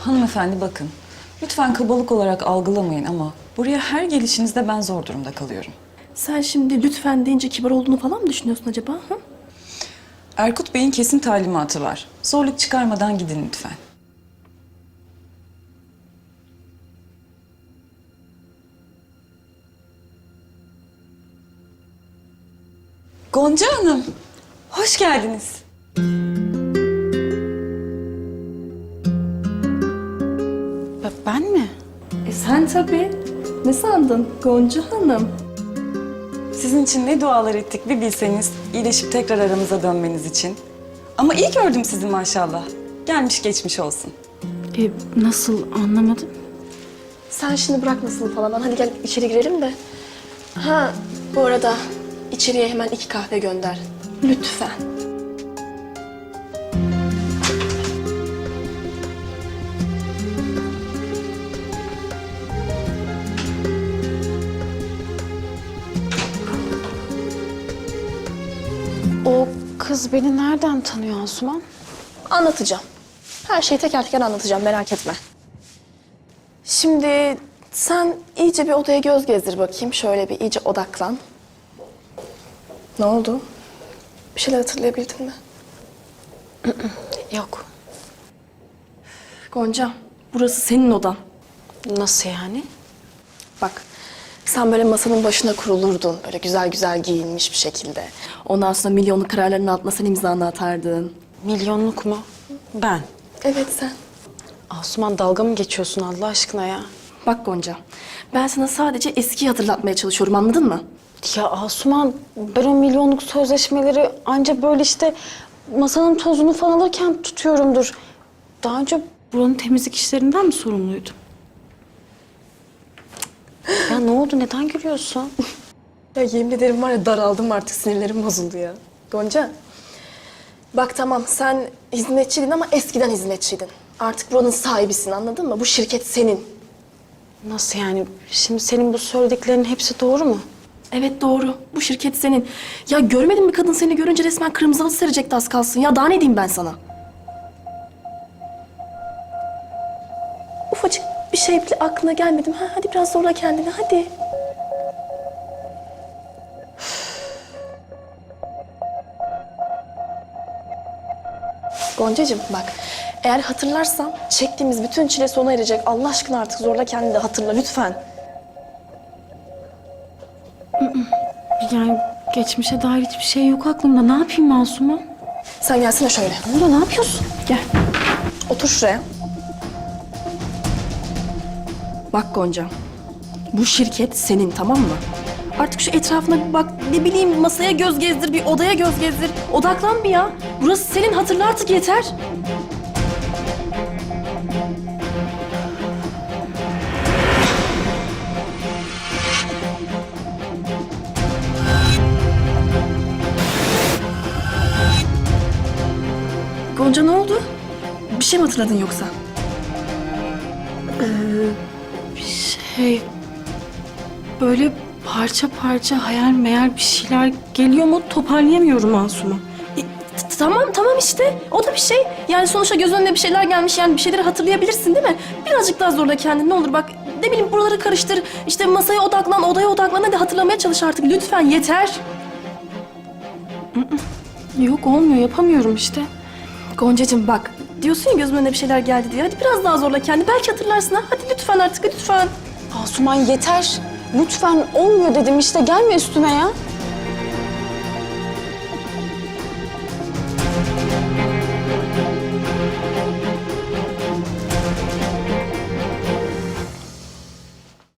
Hanımefendi bakın. Lütfen kabalık olarak algılamayın ama buraya her gelişinizde ben zor durumda kalıyorum. Sen şimdi lütfen deyince kibar olduğunu falan mı düşünüyorsun acaba? Hı? Erkut Bey'in kesin talimatı var. Zorluk çıkarmadan gidin lütfen. Gonca Hanım, hoş geldiniz. Ben mi? E sen tabii. Ne sandın Gonca Hanım? Sizin için ne dualar ettik bir bilseniz iyileşip tekrar aramıza dönmeniz için. Ama iyi gördüm sizi maşallah. Gelmiş geçmiş olsun. E, nasıl anlamadım? Sen şimdi bırak nasıl falan. Hadi gel içeri girelim de. Ha bu arada içeriye hemen iki kahve gönder. Lütfen. O kız beni nereden tanıyor Asuman? Anlatacağım. Her şeyi teker teker anlatacağım merak etme. Şimdi sen iyice bir odaya göz gezdir bakayım. Şöyle bir iyice odaklan. Ne oldu? Bir şeyler hatırlayabildin mi? Yok. Gonca, burası senin odan. Nasıl yani? Bak, sen böyle masanın başına kurulurdun. Böyle güzel güzel giyinmiş bir şekilde. Ondan sonra milyonluk kararların altına sen imzanı atardın. Milyonluk mu? Ben. Evet sen. Asuman dalga mı geçiyorsun Allah aşkına ya? Bak Gonca, ben sana sadece eskiyi hatırlatmaya çalışıyorum anladın mı? Ya Asuman ben o milyonluk sözleşmeleri anca böyle işte masanın tozunu falan alırken tutuyorumdur. Daha önce buranın temizlik işlerinden mi sorumluydum? Ya ne oldu? Neden gülüyorsun? Ya yemin ederim var ya daraldım artık sinirlerim bozuldu ya. Gonca, bak tamam sen hizmetçiydin ama eskiden hizmetçiydin. Artık buranın sahibisin anladın mı? Bu şirket senin. Nasıl yani? Şimdi senin bu söylediklerinin hepsi doğru mu? Evet doğru. Bu şirket senin. Ya görmedin mi kadın seni görünce resmen kırmızı serecekti az kalsın. Ya daha ne diyeyim ben sana? Ufacık bir şey bile aklına gelmedi mi? Ha, hadi biraz zorla kendini hadi. Goncacığım bak eğer hatırlarsan çektiğimiz bütün çile sona erecek. Allah aşkına artık zorla kendini de hatırla lütfen. Yani geçmişe dair hiçbir şey yok aklımda. Ne yapayım Masum'a? Sen gelsene şöyle. Oluyor? Ne yapıyorsun? Gel. Otur şuraya. Bak Gonca. Bu şirket senin tamam mı? Artık şu etrafına bir bak. Ne bileyim masaya göz gezdir, bir odaya göz gezdir. Odaklan bir ya. Burası senin hatırla artık yeter. Gonca ne oldu? Bir şey mi hatırladın yoksa? Şey... Böyle parça parça hayal meyal bir şeyler geliyor mu toparlayamıyorum Masum'a. E, Tamam tamam işte o da bir şey. Yani sonuçta göz önüne bir şeyler gelmiş yani bir şeyleri hatırlayabilirsin değil mi? Birazcık daha zorla kendini ne olur bak. Ne bileyim buraları karıştır. İşte masaya odaklan, odaya odaklan. Hadi hatırlamaya çalış artık lütfen yeter. Yok olmuyor yapamıyorum işte. Goncacığım bak diyorsun ya gözümün önüne bir şeyler geldi diye. Hadi biraz daha zorla kendini. Belki hatırlarsın ha. Hadi lütfen artık lütfen. Asuman yeter. Lütfen olmuyor dedim işte gelme üstüme ya.